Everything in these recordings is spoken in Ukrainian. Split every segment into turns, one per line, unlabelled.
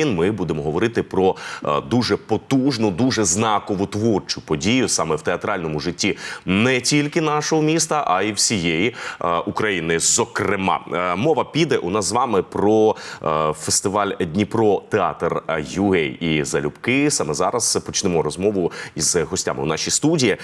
Він Ми будемо говорити про е, дуже потужну, дуже знакову творчу подію саме в театральному житті не тільки нашого міста, а й всієї е, України. Зокрема, Е, мова піде у нас з вами про фестиваль Дніпро Театр UA і залюбки. Саме зараз почнемо розмову із гостями у нашій студії.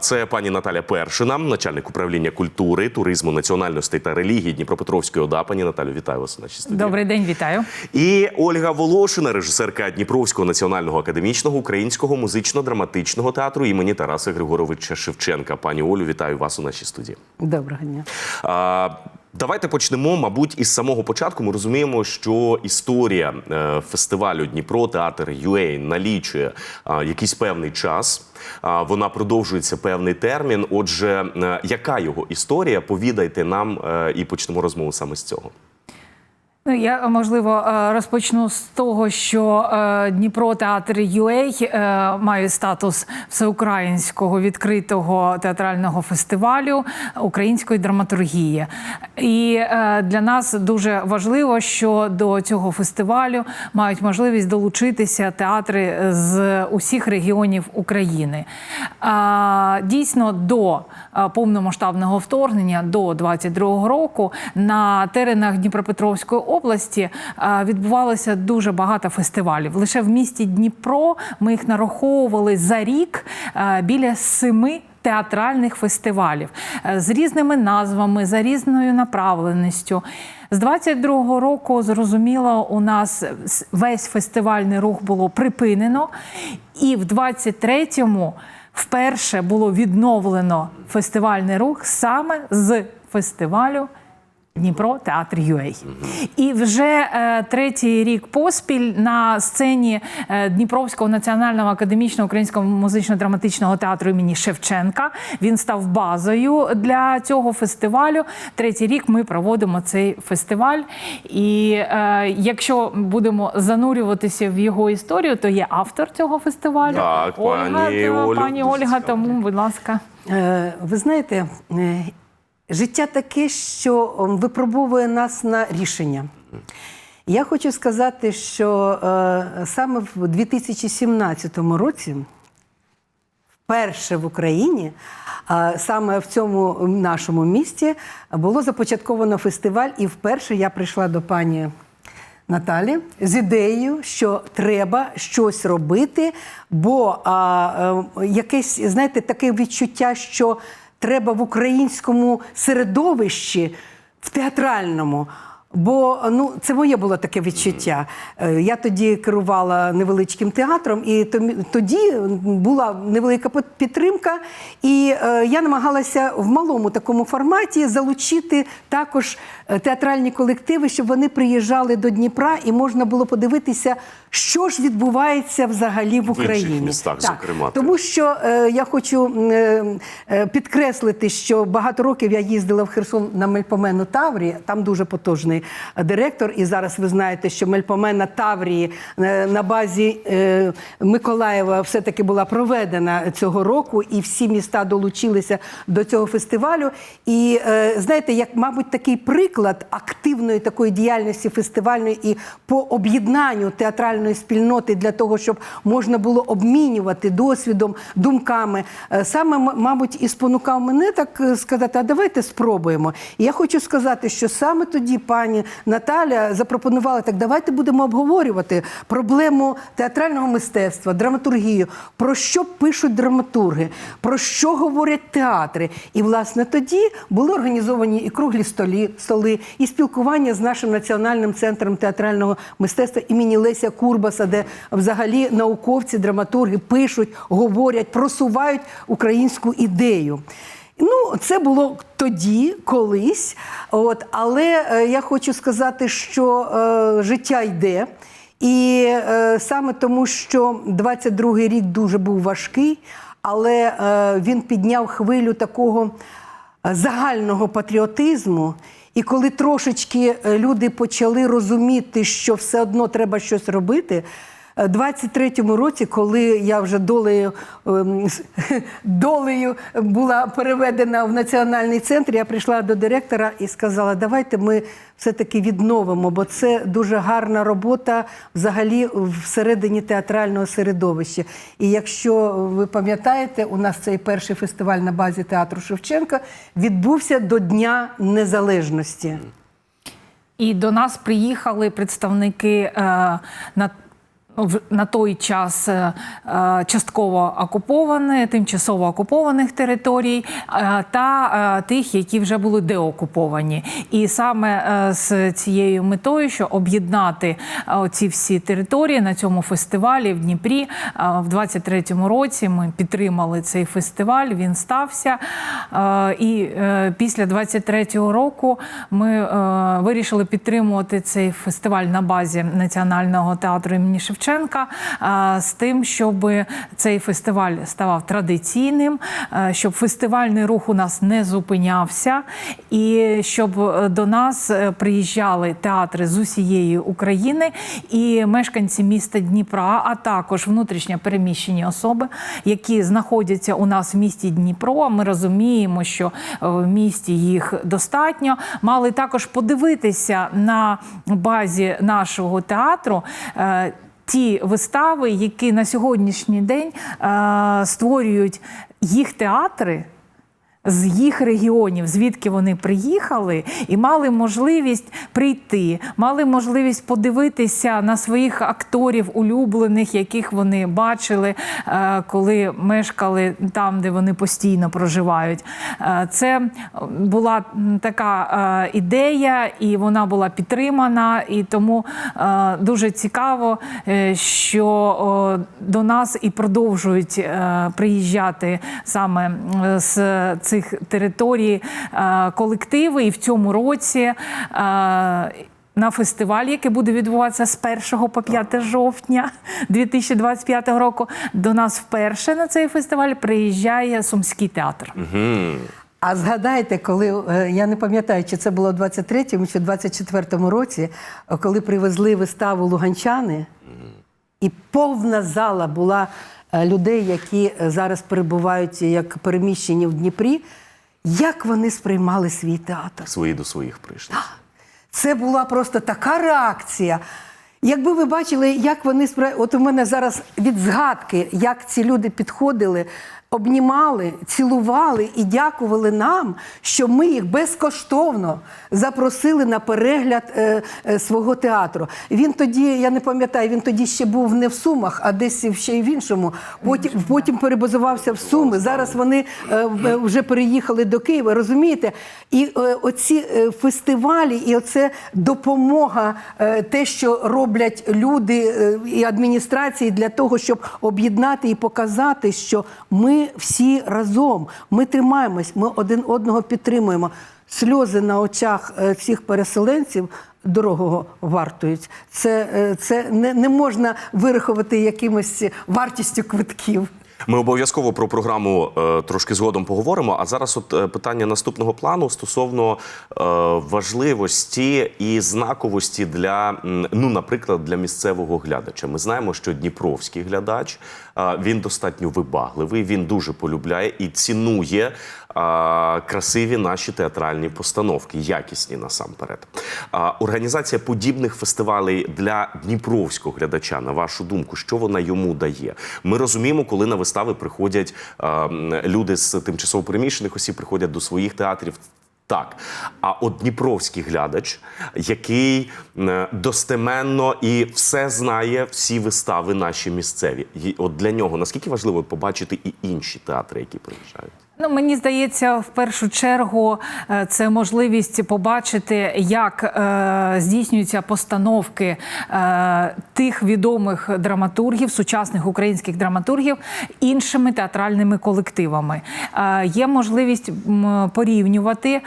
Це пані Наталя Першина, начальник управління культури, туризму, національностей та релігії Дніпропетровської ОДА. Пані Наталю, вітаю вас у нашій студії.
Добрий день, вітаю.
І Ольга Волошина, режисерка Дніпровського національного академічного українського музично-драматичного театру імені Тараса Григоровича Шевченка. Пані Олю, вітаю вас у нашій студії.
Доброго дня.
А, Давайте почнемо, мабуть, із самого початку. Ми розуміємо, що історія е, фестивалю Дніпро Театр UA налічує якийсь певний час. Вона продовжується певний термін. Отже, е, яка його історія? Повідайте нам е, і почнемо розмову саме з цього.
Ну, я можливо е, розпочну з того, що е, Дніпро театр UA е, має статус всеукраїнського відкритого театрального фестивалю української драматургії. І для нас дуже важливо, що до цього фестивалю мають можливість долучитися театри з усіх регіонів України. Дійсно, до повномасштабного вторгнення до 22-го року на теренах Дніпропетровської області е, відбувалося дуже багато фестивалів. Лише в місті Дніпро ми їх нараховували за рік е, біля семи. Театральних фестивалів е, з різними назвами, за різною направленістю. З 22-го року, зрозуміло, у нас весь фестивальний рух було припинено, і в 23-му вперше було відновлено фестивальний рух саме з фестивалю. Дніпро театр UA. І вже е, третій рік поспіль на сцені е, Дніпровського національного академічного українського музично-драматичного театру імені Шевченка він став базою для цього фестивалю. Третій рік ми проводимо цей фестиваль. І е, якщо будемо занурюватися в його історію, то є автор цього фестивалю.
Так, пані
Ольга,
Олю,
пані Ольга. Тому, будь ласка.
Е, Ви знаєте, е, життя таке, що випробовує нас на рішення. Я хочу сказати, що е, саме в 2017 році, вперше в Україні, а саме в цьому нашому місті, було започатковано фестиваль, і вперше я прийшла до пані. Наталі з ідеєю, що треба щось робити, бо а, е, якесь, знаєте, таке відчуття, що треба в українському середовищі, в театральному. Бо ну це моє було таке відчуття. Е, Я тоді керувала невеличким театром, і тоді була невелика підтримка, і е, я намагалася в малому такому форматі залучити також е, театральні колективи, щоб вони приїжджали до Дніпра і можна було подивитися, що ж відбувається взагалі в Україні.
містах, зокрема,
тому що е, я хочу е, е, підкреслити, що багато років я їздила в Херсон на Мельпомену Таврії. Там дуже потужний директор. І зараз ви знаєте, що Мельпомена Таврії е, на базі е, Миколаєва все-таки була проведена цього року, і всі міста долучилися до цього фестивалю. І е, знаєте, як, мабуть, такий приклад активної такої діяльності фестивальної і по об'єднанню театральної спільноти для того, щоб можна було обмінювати досвідом, думками. Е, Саме, мабуть, і спонукав мене так е, сказати, а давайте спробуємо. І я хочу сказати, що саме тоді пані Наталя запропонувала так, давайте будемо обговорювати проблему театрального мистецтва, драматургію, про що пишуть драматурги, про що говорять театри. І, власне, тоді були організовані і круглі столі, столи, і спілкування з нашим національним центром театрального мистецтва імені Леся Курбаса, де взагалі науковці, драматурги пишуть, говорять, просувають українську ідею. Ну, це було тоді, колись. От, але е, я хочу сказати, що е, життя йде. І е, саме тому, що 22-й рік дуже був важкий, але е, він підняв хвилю такого е, загального патріотизму. І коли трошечки е, люди почали розуміти, що все одно треба щось робити, 23-му році, коли я вже долею, ем, долею була переведена в національний центр, я прийшла до директора і сказала: давайте ми все-таки відновимо, бо це дуже гарна робота взагалі всередині театрального середовища. І якщо ви пам'ятаєте, у нас цей перший фестиваль на базі театру Шевченка відбувся до Дня Незалежності.
І до нас приїхали представники е, на на той час е, е, частково окупованих, тимчасово окупованих територій е, та тих, які вже були деокуповані. І саме з цією метою, що об'єднати ці всі території на цьому фестивалі в Дніпрі в 23-му році ми підтримали цей фестиваль. Він стався. І після 23-го року ми вирішили підтримувати цей фестиваль на базі Національного театру імені Шевченка е, з тим, щоб цей фестиваль ставав традиційним, е, щоб фестивальний рух у нас не зупинявся, і щоб е, до нас приїжджали театри з усієї України і мешканці міста Дніпра, а також внутрішньо переміщені особи, які знаходяться у нас в місті Дніпро. Ми розуміємо, що в місті їх достатньо. Мали також подивитися на базі нашого театру. Ті вистави, які на сьогоднішній день е, створюють їх театри, з їх регіонів, звідки вони приїхали, і мали можливість прийти, мали можливість подивитися на своїх акторів улюблених, яких вони бачили, е, коли мешкали там, де вони постійно проживають. Е, Це була така е, ідея, і вона була підтримана. І тому дуже цікаво, що до нас і продовжують приїжджати саме з цих територій е, колективи. І в цьому році. е, На фестивалі, який буде відбуватися з 1 по 5 жовтня 2025 року, до нас вперше на цей фестиваль приїжджає Сумський театр.
А згадайте, коли е, я не пам'ятаю, чи це було в 23-му чи 24-му році, коли привезли виставу Луганчани, і повна зала була людей, які е, зараз перебувають як переміщені в Дніпрі. Як вони сприймали свій театр?
Свої до своїх прийшли.
Це була просто така реакція. Якби ви бачили, як вони спра... От у мене зараз від згадки, як ці люди підходили, обнімали, цілували і дякували нам, що ми їх безкоштовно запросили на перегляд е, е, свого театру. Він тоді, я не пам'ятаю, він тоді ще був не в Сумах, а десь ще й в іншому. Потім, потім перебазувався в Суми. Зараз вони е, е, вже переїхали до Києва. Розумієте? І е, оці е, фестивалі, і оце допомога, е, те, що роблять люди е, і адміністрації для того, щоб об'єднати і показати, що ми всі разом, ми тримаємось, ми один одного підтримуємо. Сльози на очах е, всіх переселенців дорогого вартують. Це, е, це не, не можна вирахувати якимось вартістю квитків.
Ми обов'язково про програму е, трошки згодом поговоримо. А зараз, от е, питання наступного плану стосовно е, важливості і знаковості для, ну, наприклад, для місцевого глядача. Ми знаємо, що дніпровський глядач е, він достатньо вибагливий, він дуже полюбляє і цінує е, красиві наші театральні постановки, якісні насамперед. А Організація подібних фестивалей для дніпровського глядача, на вашу думку, що вона йому дає? Ми розуміємо, коли на вистави приходять м, люди з тимчасово переміщених осіб, приходять до своїх театрів. Так, а от дніпровський глядач, який достеменно і все знає, всі вистави наші місцеві. І От для нього наскільки важливо побачити і інші театри, які приїжджають?
Ну, мені здається, в першу чергу е, це можливість побачити, як е, здійснюються постановки е, тих відомих драматургів, сучасних українських драматургів іншими театральними колективами. Е, є можливість порівнювати, е,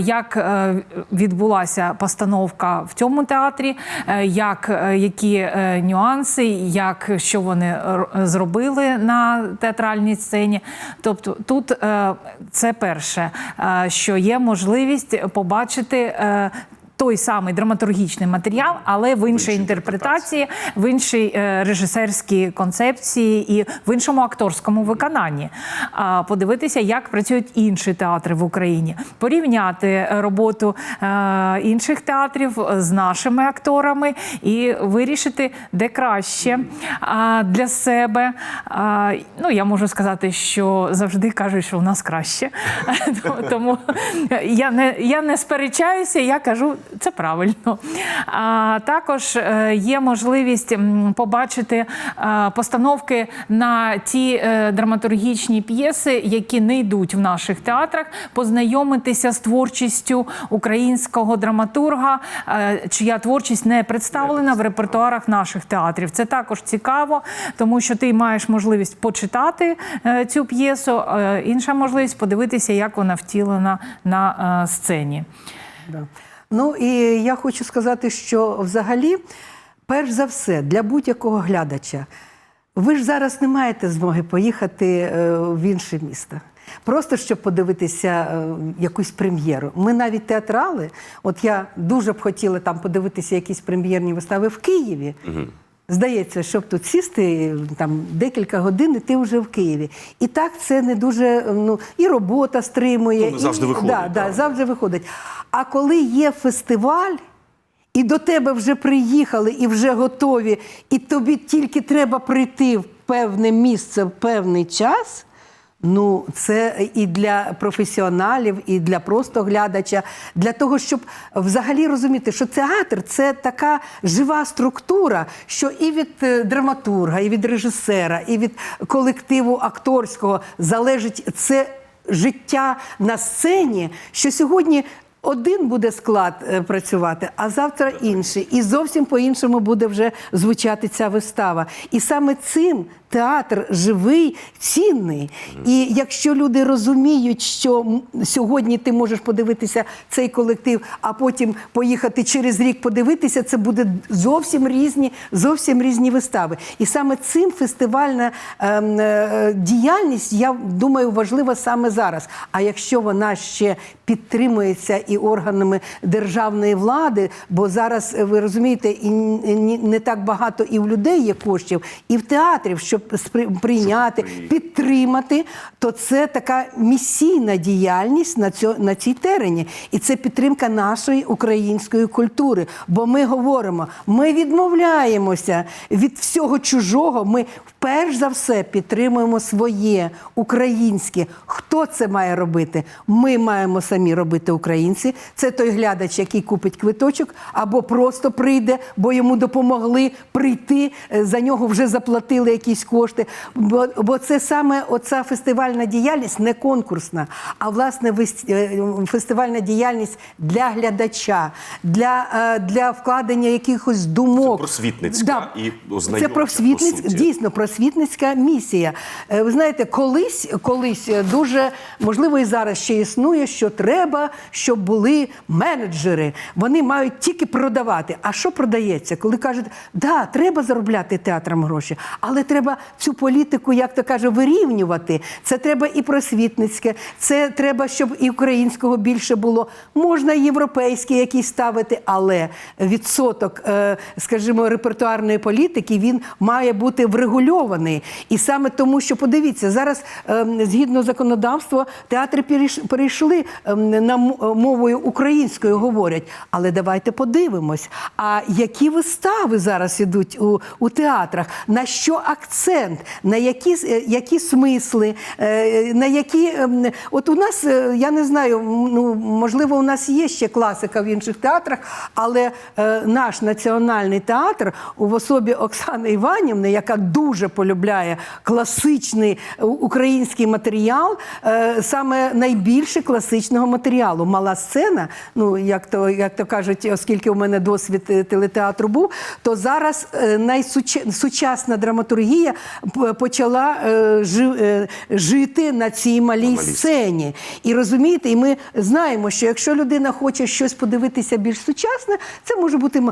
як е, відбулася постановка в цьому театрі, е, як е, які е, нюанси, як що вони зробили на театральній сцені. Тобто, тут е, це перше, е, що є можливість побачити. Той самий драматургічний матеріал, але в іншій інтерпретації, в іншій е, режисерській концепції і в іншому акторському виконанні. А подивитися, як працюють інші театри в Україні, порівняти е, роботу е, інших театрів з нашими акторами і вирішити, де краще для себе. Ну я можу сказати, що завжди кажуть, що у нас краще. Тому я не, я не сперечаюся, я кажу, це правильно. А також е, є можливість побачити е, постановки на ті е, драматургічні п'єси, які не йдуть в наших театрах, познайомитися з творчістю українського драматурга, чия творчість не представлена в репертуарах наших театрів. Це також цікаво, тому що ти маєш можливість почитати цю п'єсу. Інша можливість подивитися, як вона втілена на сцені.
Да. Ну і я хочу сказати, що взагалі, перш за все, для будь-якого глядача, ви ж зараз не маєте змоги поїхати е, в інше місто. Просто щоб подивитися е, якусь прем'єру. Ми навіть театрали. От я дуже б хотіла там подивитися якісь прем'єрні вистави в Києві. Здається, щоб тут сісти там декілька годин, і ти вже в Києві. І так це не дуже ну і робота стримує,
Ну, завжди
і,
виходить,
Да, да, завжди виходить. А коли є фестиваль, і до тебе вже приїхали, і вже готові, і тобі тільки треба прийти в певне місце в певний час. Ну, це і для професіоналів, і для просто глядача, для того, щоб взагалі розуміти, що театр це така жива структура, що і від е, драматурга, і від режисера, і від колективу акторського залежить це життя на сцені, що сьогодні. Один буде склад е, працювати, а завтра інший. І зовсім по-іншому буде вже звучати ця вистава. І саме цим театр живий, цінний. І якщо люди розуміють, що сьогодні ти можеш подивитися цей колектив, а потім поїхати через рік подивитися, це буде зовсім різні, зовсім різні вистави. І саме цим фестивальна ем, е, діяльність, я думаю, важлива саме зараз. А якщо вона ще підтримується і органами державної влади, бо зараз е, ви розумієте, і не так багато і в людей є коштів, і в театрів, щоб прийняти, підтримати, то це така місійна діяльність на цьо, на цій терені. І це підтримка нашої української культури. Бо ми говоримо, ми відмовляємося від всього чужого. Ми перш за все підтримуємо своє українське. Хто це має робити? Ми маємо самі робити українці. Це той глядач, який купить квиточок, або просто прийде, бо йому допомогли прийти. е, За нього вже заплатили якісь кошти. Бо, бо це саме оця фестивальна діяльність не конкурсна, а власне е, фестивальна діяльність для глядача, для, е, для вкладення якихось думок.
Це просвітницька і
Це
ознайомча,
просвітницька,
по суті.
дійсно просвітницька місія. Е, Ви знаєте, колись, колись дуже можливо і зараз ще існує, що треба, щоб були менеджери. Вони мають тільки продавати. А що продається? Коли кажуть, да, треба заробляти театрам гроші, але треба цю політику, як то каже, вирівнювати. Це треба і просвітницьке, це треба, щоб і українського більше було. Можна і європейські якісь ставити, але відсоток, е, скажімо, репертуарної політики він має бути врегульований. І саме тому, що подивіться, зараз е, згідно законодавства театри перейш- перейшли е, на мовою українською говорять. Але давайте подивимось, а які вистави зараз ідуть у, у театрах, на що акцент, на які, е, які смисли, е, на які. ем, От у нас, е, я не знаю, ну, можливо, у нас є ще класика в інших театрах, але е, наш національний театр в особі Оксани Іванівни, яка дуже полюбляє класичний е, український матеріал, е, саме найбільше класичного матеріалу. Мала сцена, ну як то, як то кажуть, оскільки у мене досвід е, телетеатру був, то зараз е, найсучасна драматургія почала е, е, жити на цій малій сцені. І розумієте, і ми знаємо, що якщо людина хоче щось подивитися більш сучасне, це може бути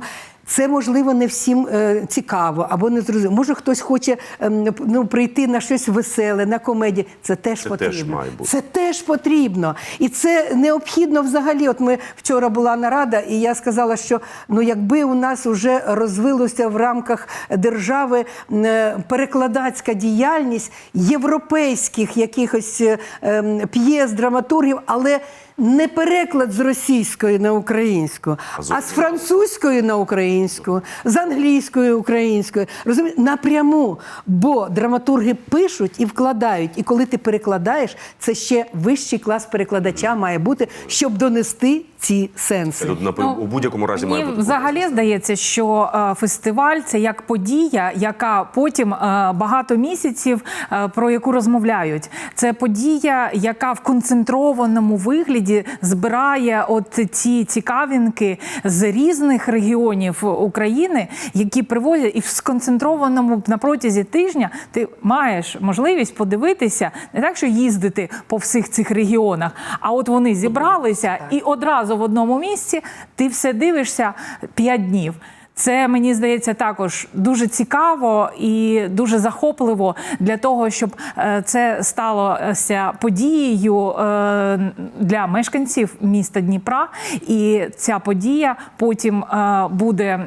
Це можливо не всім е, цікаво або не зрозуміло. Може, хтось хоче ем, ну, прийти на щось веселе, на комедію. Це теж
Це
потрібно.
теж має бути.
Це теж потрібно. І це необхідно взагалі. От ми вчора була нарада, і я сказала, що ну якби у нас вже розвилося в рамках держави е, перекладацька діяльність європейських якихось е, ем, п'єс, драматургів, але не переклад з російської на українську,
А з
французької на українську, з англійської українською. Розумієте, напряму. Бо драматурги пишуть і вкладають. І коли ти перекладаєш, це ще вищий клас перекладача має бути, щоб донести ці сенси.
Тут, напев- у будь-якому разі має бути.
взагалі здається, що е, фестиваль це як подія, яка потім е, багато місяців е, про яку розмовляють. Це подія, яка в концентрованому вигляді збирає от ці цікавинки з різних регіонів України, які привозять, і в сконцентрованому на протязі тижня ти маєш можливість подивитися не так, що їздити по всіх цих регіонах, а от вони зібралися і одразу в одному місці ти все дивишся 5 днів. Це мені здається також дуже цікаво і дуже захопливо для того, щоб е, це сталося подією е, для мешканців міста Дніпра. І ця подія потім е, буде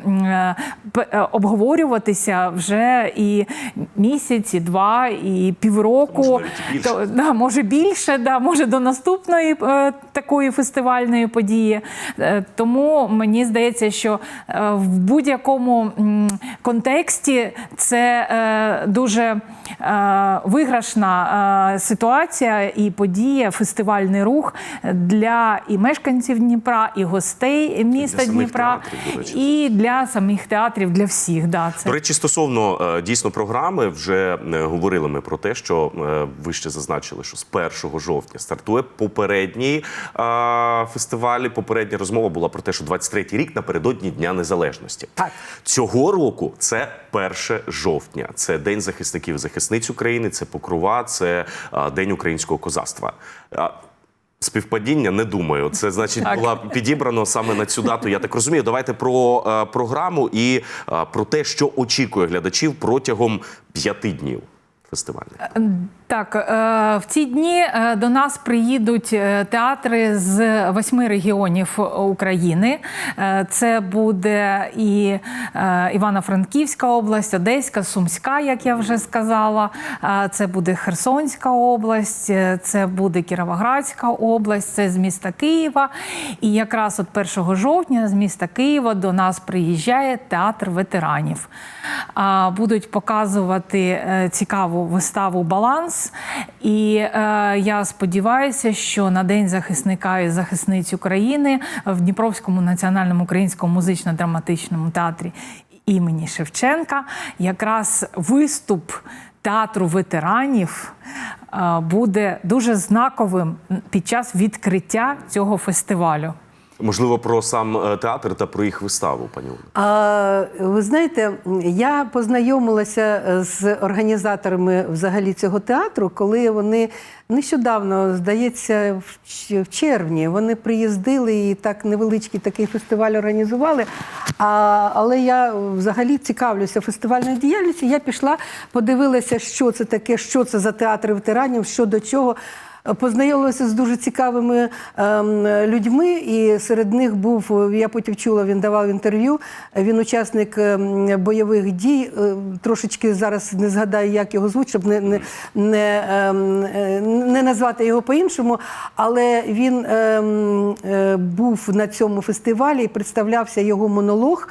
обговорюватися вже і місяць, і два, і півроку.
Може, більше.
То- да, може більше, да, може до наступної такої фестивальної події. Тому мені здається, що в будь-якому контексті це е, дуже е, виграшна е, ситуація і подія, фестивальний рух для і мешканців Дніпра, і гостей міста
самих
Дніпра,
театрів,
і для самих театрів, для всіх. Да, це.
До речі, стосовно е, дійсно програми, вже е, говорили ми про те, що е, ви ще зазначили, що з 1 жовтня стартує попередній е, фестиваль. Попередня розмова була про те, що 23-й рік напередодні Дня Незалежності.
Так.
Цього року це 1 жовтня. Це День захисників захисниць України, це Покрова, це е, День українського козацтва. Е, Співпадіння не думаю. Це значить
Так.
була підібрано саме на цю дату. Я так розумію. Давайте про е, програму і е, про те, що очікує глядачів протягом п'яти днів фестивальних.
Так, е, в ці дні е, до нас приїдуть е, театри з восьми регіонів України. Це буде і Івано-Франківська область, Одеська, Сумська, як я вже сказала. Це буде Херсонська область, це буде Кіровоградська область, це з міста Києва. І якраз от 1 жовтня з міста Києва до нас приїжджає театр ветеранів. Будуть показувати цікаву виставу Баланс. І е, я сподіваюся, що на День захисника і захисниць України в Дніпровському національному українському музично-драматичному театрі імені Шевченка якраз виступ театру ветеранів е, буде дуже знаковим під час відкриття цього фестивалю.
Можливо, про сам е, театр та про їх виставу, пані.
А, ви знаєте, я познайомилася з організаторами взагалі цього театру, коли вони нещодавно, здається, в червні вони приїздили і так невеличкий такий фестиваль організували. А, але я взагалі цікавлюся фестивальною діяльністю. Я пішла, подивилася, що це таке, що це за театр ветеранів, що до чого. Познайомилася з дуже цікавими ем, людьми, і серед них був, я потім чула, він давав інтерв'ю. Він учасник ем, бойових дій. Е, Трошечки зараз не згадаю, як його звуть, щоб не, не, не, ем, е, не назвати його по-іншому. Але він е, був на цьому фестивалі і представлявся його монолог.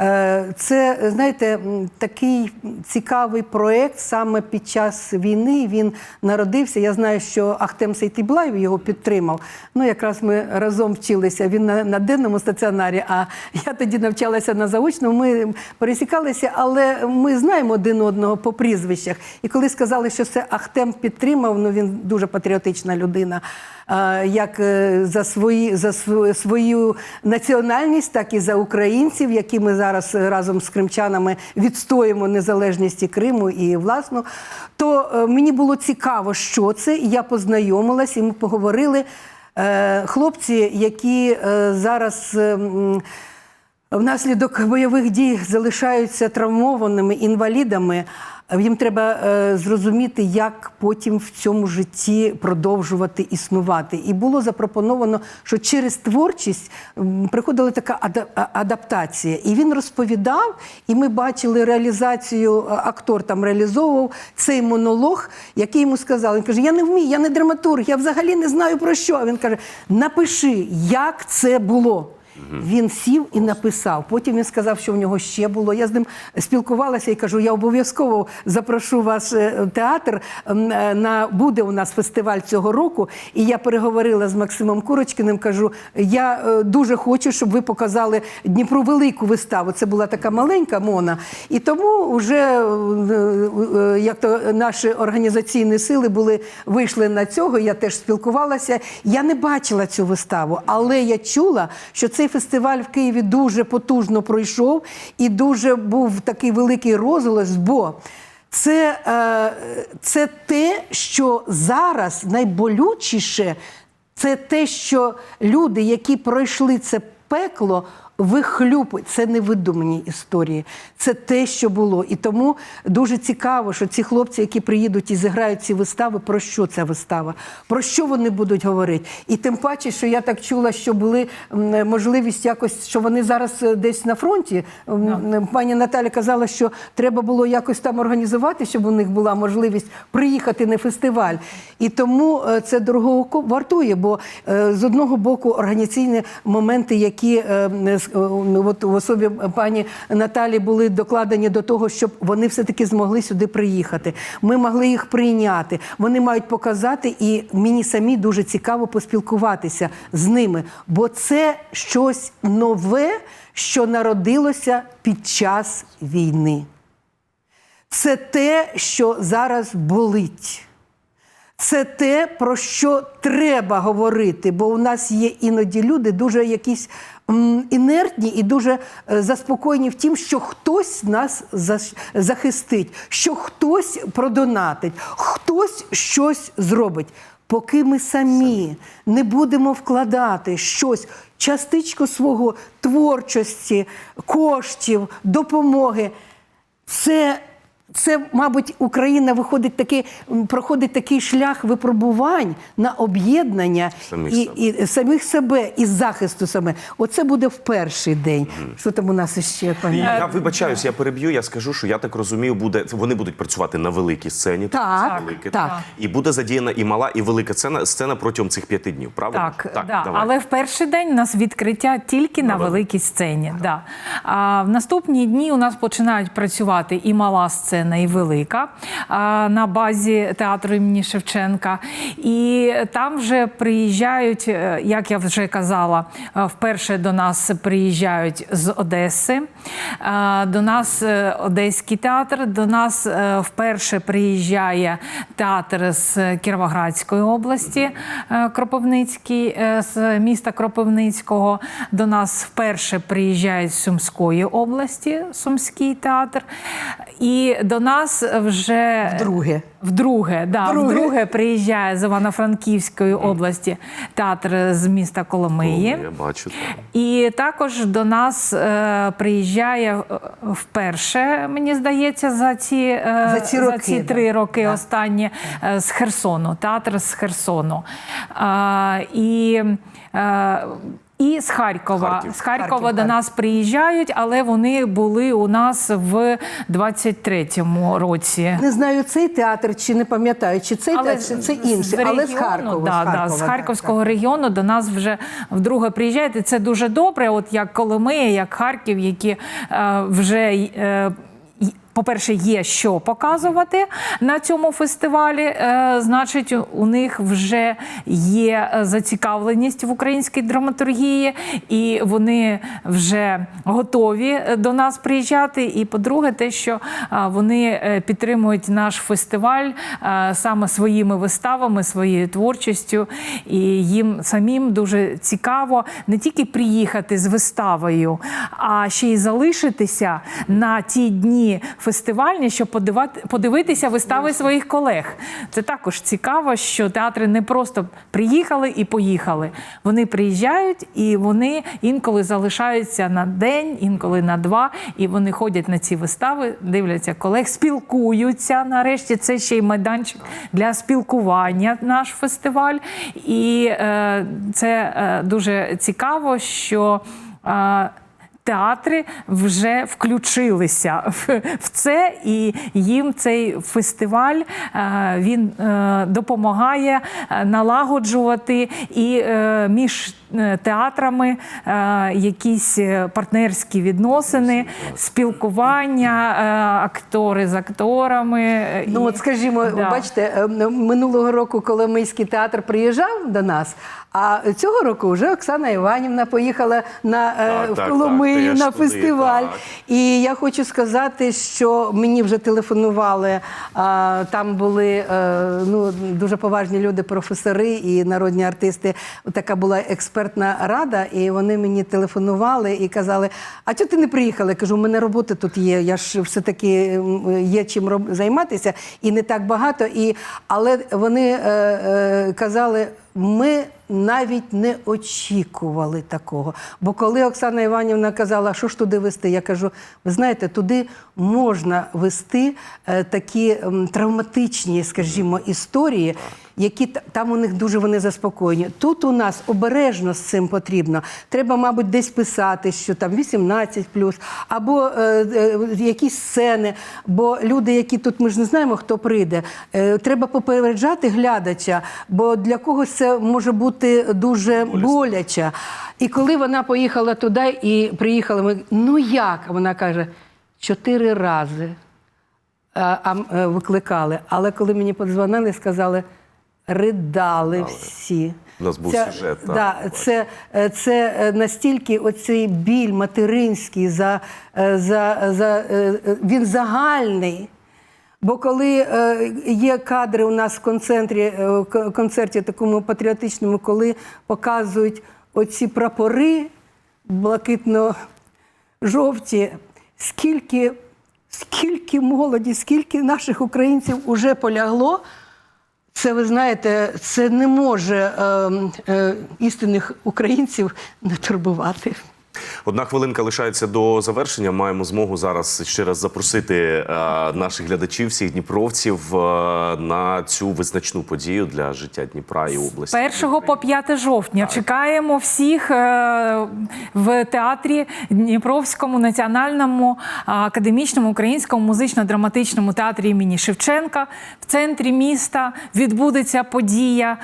Е, Це, знаєте, такий цікавий проєкт саме під час війни. Він народився. Я знаю, що Ахтем Сейтіблаєв його підтримав. Ну, якраз ми разом вчилися. Він на, на денному стаціонарі, а я тоді навчалася на заочному. Ми пересікалися, але ми знаємо один одного по прізвищах. І коли сказали, що це Ахтем підтримав, ну він дуже патріотична людина. е, Як е, за свої за свою національність, так і за українців, які ми зараз разом з кримчанами відстоїмо незалежність Криму і власну. То е, мені було цікаво, що це. Я познайомилась, і ми поговорили. Е, Хлопці, які е, зараз. е, внаслідок бойових дій залишаються травмованими інвалідами. Їм треба е, зрозуміти, як потім в цьому житті продовжувати існувати. І було запропоновано, що через творчість приходила така ада- адаптація. І він розповідав, і ми бачили реалізацію, актор там реалізовував цей монолог, який йому сказали. Він каже: Я не вмію, я не драматург, я взагалі не знаю про що. Він каже: напиши, як це було. Він сів і написав. Потім він сказав, що в нього ще було. Я з ним спілкувалася і кажу: я обов'язково запрошу вас е, в театр. Е, На буде у нас фестиваль цього року. І я переговорила з Максимом Курочкиним. Кажу, я е, дуже хочу, щоб ви показали Дніпру велику виставу. Це була така маленька мона. І тому вже як то наші організаційні сили були вийшли на цього. Я теж спілкувалася. Я не бачила цю виставу, але я чула, що цей фестиваль в Києві дуже потужно пройшов і дуже був такий великий розголос, бо це, е, це те, що зараз найболючіше, це те, що люди, які пройшли це пекло, вихлюпують. Це не видумані історії, це те, що було. І тому дуже цікаво, що ці хлопці, які приїдуть і зіграють ці вистави, про що ця вистава, про що вони будуть говорити. І тим паче, що я так чула, що були можливість якось, що вони зараз е, десь на фронті. М, Пані Наталя казала, що треба було якось там організувати, щоб у них була можливість приїхати на фестиваль. І тому е, це дорого вартує, бо е, з одного боку організаційні моменти, які з- от в особі пані Наталі були докладені до того, щоб вони все-таки змогли сюди приїхати. Ми могли їх прийняти. Вони мають показати, і мені самі дуже цікаво поспілкуватися з ними, бо це щось нове, що народилося під час війни. Це те, що зараз болить. Це те, про що треба говорити, бо у нас є іноді люди дуже якісь інертні і дуже е, заспокоєні в тім, що хтось нас захистить, що хтось продонатить, хтось щось зробить. Поки ми самі не будемо вкладати щось, частичку свого творчості, коштів, допомоги, це, це, мабуть, Україна виходить такий, м, проходить такий шлях випробувань на об'єднання
Самих
і, і самих себе і захисту саме. Оце буде в перший день. Що там у нас ще пані?
я вибачаюсь, я переб'ю. Я скажу, що я так розумію, буде вони будуть працювати на великій сцені.
Так,
велике,
так.
і буде задіяна і мала, і велика сцена сцена протягом цих п'яти днів. Правда?
Так, да.
давай.
але в перший день у нас відкриття тільки на, великій сцені. Да. А в наступні дні у нас починають працювати і мала сцена, і велика на базі театру імені Шевченка. І там вже приїжджають, е, як я вже казала, е, вперше до нас приїжджають з Одеси. Е, До нас Одеський театр, до нас вперше приїжджає театр з Кіровоградської області, Кропивницький, з міста Кропивницького. До нас вперше приїжджають з Сумської області, Сумський театр. І до нас вже
Друге.
Вдруге, да,
Вдруге.
вдруге приїжджає з Івано-Франківської області театр з міста Коломиї.
О, я бачу.
І також до нас е, приїжджає е, вперше, мені здається, за ці, е,
За ці роки, да.
три роки
Да.
останні е, з Херсону, театр з Херсону. І, е, і з Харкова.
Харків.
З Харкова
Харків,
до нас приїжджають, але вони були у нас в 23-му році.
Не знаю, цей театр чи не пам'ятаю, чи цей театр, чи це інший, але з Харкова.
Да,
з,
да,
Харкова
з
так,
Харківського регіону до нас вже вдруге приїжджають. І це дуже добре. От як Коломия, як Харків, які е, вже. Е, по-перше, є що показувати на цьому фестивалі. Е, значить, у них вже є е, зацікавленість в українській драматургії, і вони вже готові е, до нас приїжджати. І по-друге, те, що вони підтримують наш фестиваль саме своїми виставами, своєю творчістю, і їм самим дуже цікаво не тільки приїхати з виставою, а ще й залишитися на ті дні фестивалю фестивальні, щоб подивати, подивитися вистави своїх колег. Це також цікаво, що театри не просто приїхали і поїхали. Вони приїжджають і вони інколи залишаються на день, інколи на два, і вони ходять на ці вистави, дивляться колег, спілкуються. Нарешті це ще й майданчик для спілкування. Наш фестиваль, і е, це е, дуже цікаво, що. Е, Театри вже включилися в, це, і їм цей фестиваль е, він е, допомагає е, налагоджувати. І між театрами е, якісь е, партнерські відносини, спілкування, е, актори з акторами. е,
Ну, от скажімо,
Да.
бачите, е, минулого року Коломийський театр приїжджав до нас, а цього року вже Оксана Іванівна поїхала на е,
Так,
в Коломию
так,
на
теж туди,
фестиваль. І я хочу сказати, що мені вже телефонували. а, Там були е, ну, дуже поважні люди, професори і народні артисти. Така була експертна рада, і вони мені телефонували і казали: А чого ти не приїхала? Я кажу, у мене роботи тут є. Я ж все-таки є чим роб- займатися, і не так багато. І, але вони е, е, казали. Ми навіть не очікували такого. Бо коли Оксана Іванівна казала, що ж туди вести, я кажу: ви знаєте, туди можна вести е, такі травматичні, скажімо, історії, які там у них дуже вони заспокоєні. Тут у нас обережно з цим потрібно. Треба, мабуть, десь писати, що там 18 або е, е, якісь сцени. Бо люди, які тут, ми ж не знаємо, хто прийде. Е, треба попереджати глядача, бо для когось це може бути дуже боляче. І коли вона поїхала туди і приїхала, ми ну як? Вона каже, чотири рази а, а, е, викликали. Але коли мені подзвонили, сказали, ридали всі.
У нас був
Це-
сюжет, так,
Да, це, е, це е, настільки оцей біль материнський, за, е, за, за, він загальний. Бо коли є кадри у нас в концентрі, е, в концерті такому патріотичному, коли показують оці прапори блакитно-жовті, скільки, скільки молоді, скільки наших українців уже полягло, це ви знаєте, це не може е, е, істинних українців не турбувати.
Одна хвилинка лишається до завершення. Маємо змогу зараз ще раз запросити е, наших глядачів, всіх дніпровців е, на цю визначну подію для життя Дніпра і області.
З 1 по 5 жовтня чекаємо всіх е, в театрі Дніпровському національному академічному українському музично-драматичному театрі імені Шевченка. В центрі міста відбудеться подія,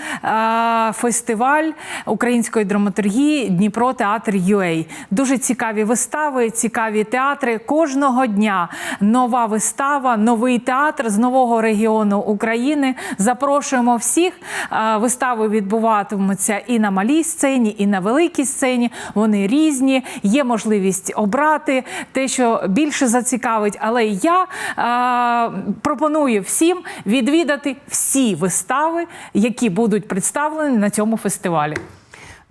фестиваль української драматургії Дніпро Театр UA. Дуже цікаві вистави, цікаві театри. Кожного дня нова вистава, новий театр з нового регіону України. Запрошуємо всіх. Вистави відбуватимуться і на малій сцені, і на великій сцені. Вони різні. Є можливість обрати те, що більше зацікавить. Але я пропоную всім відвідати всі вистави, які будуть представлені на цьому фестивалі.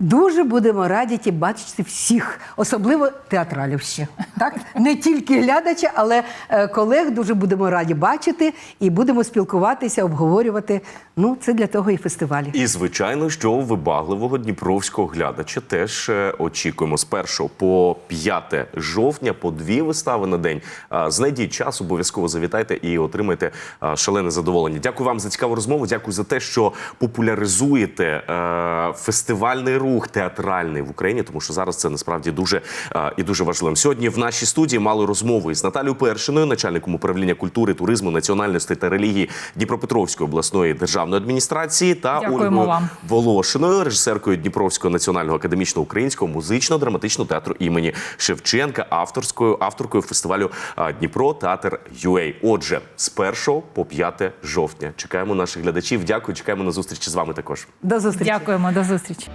Дуже будемо раді бачити всіх, особливо театралів ще. Так? Не тільки глядача, але е, колег дуже будемо раді бачити і будемо спілкуватися, обговорювати. Ну, це для того і фестивалі.
І звичайно, що вибагливого дніпровського глядача теж е, очікуємо з 1 по 5 жовтня по дві вистави на день. Знайдіть час, обов'язково завітайте і отримайте шалене задоволення. Дякую вам за цікаву розмову. Дякую за те, що популяризуєте е, фестивальний рух театральний в Україні, тому що зараз це насправді дуже е, і дуже важливим. Сьогодні в нашій студії мали розмову із Наталією Першиною, начальником управління культури, туризму, національності та релігії Дніпропетровської обласної державної адміністрації та
Дякуємо
Ольгою
вам.
Волошиною, режисеркою Дніпровського національного академічного українського музично-драматичного театру імені Шевченка, авторською авторкою фестивалю Дніпро Театр UA. Отже, з 1 по 5 жовтня чекаємо наших глядачів. Дякую, чекаємо на зустрічі з вами також.
До зустрічі.
Дякуємо, до зустрічі.